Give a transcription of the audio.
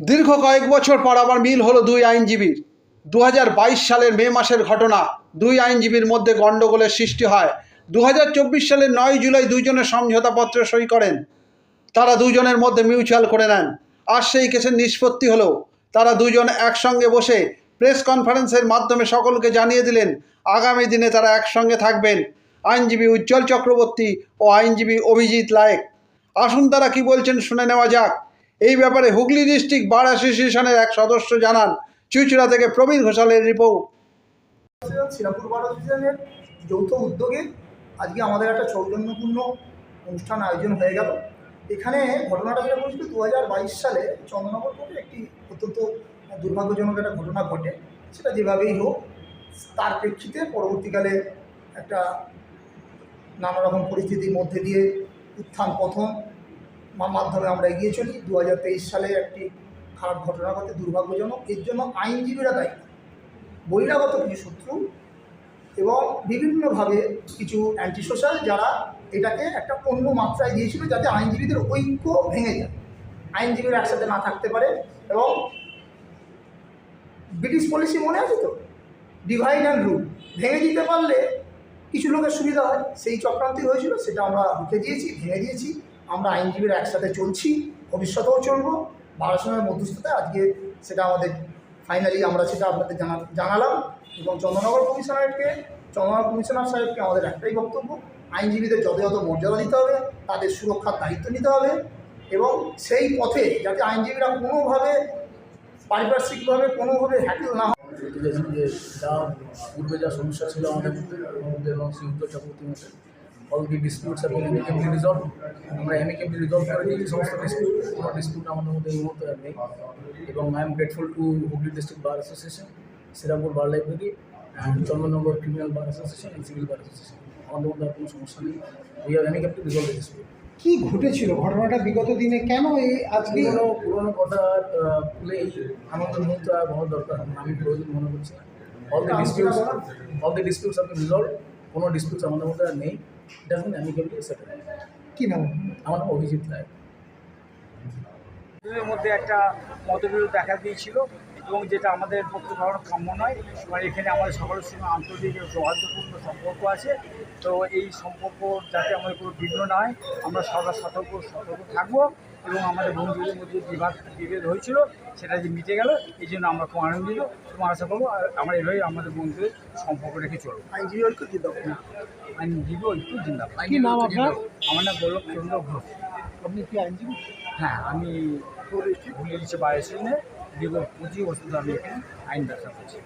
দীর্ঘ কয়েক বছর পর আবার মিল হলো দুই আইনজীবীর। দু হাজার বাইশ সালের মে মাসের ঘটনা দুই আইনজীবীর মধ্যে গণ্ডগোলের সৃষ্টি হয়। দু হাজার চব্বিশ সালের নয় জুলাই দুইজনের সমঝোতাপত্রে সই করেন। তারা দুজনের মধ্যে মিউচুয়াল করে নেন। আর সেই কেসের নিষ্পত্তি হলো, তারা দুজন একসঙ্গে বসে প্রেস কনফারেন্সের মাধ্যমে সকলকে জানিয়ে দিলেন, আগামী দিনে তারা একসঙ্গে থাকবেন। আইনজীবী উজ্জ্বল চক্রবর্তী ও আইনজীবী অভিজিৎ লায়েক। আসুন তারা কি বলছেন শুনে নেওয়া যাক। এই ব্যাপারে হুগলি ডিস্ট্রিক্ট বার অ্যাসোসিয়েশনের এক সদস্য জানান চুচুড়া থেকে প্রবীণ ঘোষালের রিপোর্ট। শ্রীরামপুর বার অ্যাসোসিয়েশনের যৌথ উদ্যোগে আজকে আমাদের একটা চৌজন্যপূর্ণ অনুষ্ঠান আয়োজন হয়ে গেল। এখানে ঘটনাটা যেটা বলছিল দু হাজার বাইশ সালে চন্দ্রনগর কোর্টে একটি অত্যন্ত দুর্ভাগ্যজনক একটা ঘটনা ঘটে। সেটা যেভাবেই হোক, তার প্রেক্ষিতে পরবর্তীকালে একটা নানা রকম পরিস্থিতির মধ্যে দিয়ে উত্থান পথন মাধ্যমে আমরা এগিয়ে চলি। দু হাজার তেইশ সালে একটি খারাপ ঘটনা ঘটে, দুর্ভাগ্যজনক। এর জন্য আইনজীবীরা দায়ী। বহিরাগত কিছু শত্রু এবং বিভিন্নভাবে কিছু অ্যান্টি সোশ্যাল যারা এটাকে একটা অন্য মাত্রায় দিয়েছিল যাতে আইনজীবীদের ঐক্য ভেঙে যায়। আইনজীবীরা একসাথে না থাকতে পারে এবং ব্রিটিশ পলিসি মনে আছে তো? ডিভাইড অ্যান্ড রুল ভেঙে দিতে পারলে কিছু লোকের সুবিধা হয়। সেই চক্রান্তি হয়েছিল, সেটা আমরা রুখে দিয়েছি, ভেঙে দিয়েছি। আমরা আইনজীবীরা একসাথে চলছি, ভবিষ্যতেও চলবো। বারোশনের মধ্যস্থতায় আজকে সেটা আমাদের ফাইনালি আমরা সেটা আপনাদের জানা জানালাম এবং চন্দ্রনগর কমিশনারকে চন্দ্রনগর কমিশনার সাহেবকে আমাদের একটাই বক্তব্য, আইনজীবীদের যথাযথ মর্যাদা দিতে হবে, তাদের সুরক্ষার দায়িত্ব নিতে হবে এবং সেই পথে যাতে আইনজীবীরা কোনোভাবে পারিপার্শ্বিকভাবে, কোনোভাবে হ্যাকেল না হয়। যে যা পূর্বে যা সমস্যা ছিল আমাদের মধ্যে এবং শ্রী উত্তর অল দি ডিসপিউটস এবং অ্যামিকেবলি রিজলভ আমরা অ্যামিকেবলি রিজলভ করে দিয়েছি সমস্ত ডিসপিউট কোনো ডিসপিউট আমাদের মধ্যে এই মুহূর্তে আর নেই। এবং I am grateful to Hooghly district bar association Serampore bar library and Chandannagar criminal bar association and civil bar association আমাদের মধ্যে আর কোনো সমস্যা নেই। We are amicably resolve dispute কি ঘটেছিল? ঘটনাটা বিগত দিনে কেন এই আজকে? পুরোনো পুরোনো কথা এই আনন্দ মুহূর্ত আর হওয়ার দরকার। আমি প্রয়োজন মনে করছি all the disputes all the disputes আপনি রিজলভ কোনো ডিসপিউটস আমাদের মধ্যে আর নেই। এখন অ্যামিকেবলি সেটেল কি নাম? আমার নাম অভিজিৎ রায়। মধ্যে একটা মতবিরোধ দেখা দিয়েছিল। এবং যেটা আমাদের পক্ষে কখনো কাম্য নয় মানে এখানে আমাদের সকলের সঙ্গে আন্তর্জাতিক সৌহার্দ্যপূর্ণ সম্পর্ক আছে। তো এই সম্পর্ক যাতে আমাদের কোনো বিঘ্ন না হয় আমরা সদা সতর্ক সতর্ক থাকব এবং আমাদের বন্ধুদের মধ্যে বিবাদ বিভেদ হয়েছিল সেটা যে মিটে গেল এই জন্য আমরা খুব আনন্দিত। এবং আশা করব আর আমরা এভাবেই আমাদের বন্ধুদের সম্পর্ক রেখে চলবো। আইনজীবী ঐক্য জিন্দাবাদ। না আইনজীবী একটু জিন্দাবাদ। কি নাম আপনার? আমার নাম গোলক চন্দ্র ঘোষ। আপনি কি আইনজীবী? হ্যাঁ আমি ভুলে দিচ্ছে বাইরে দীর্ঘ পঁচিশ বছর আমি এখানে আইন ব্যবসা করছি।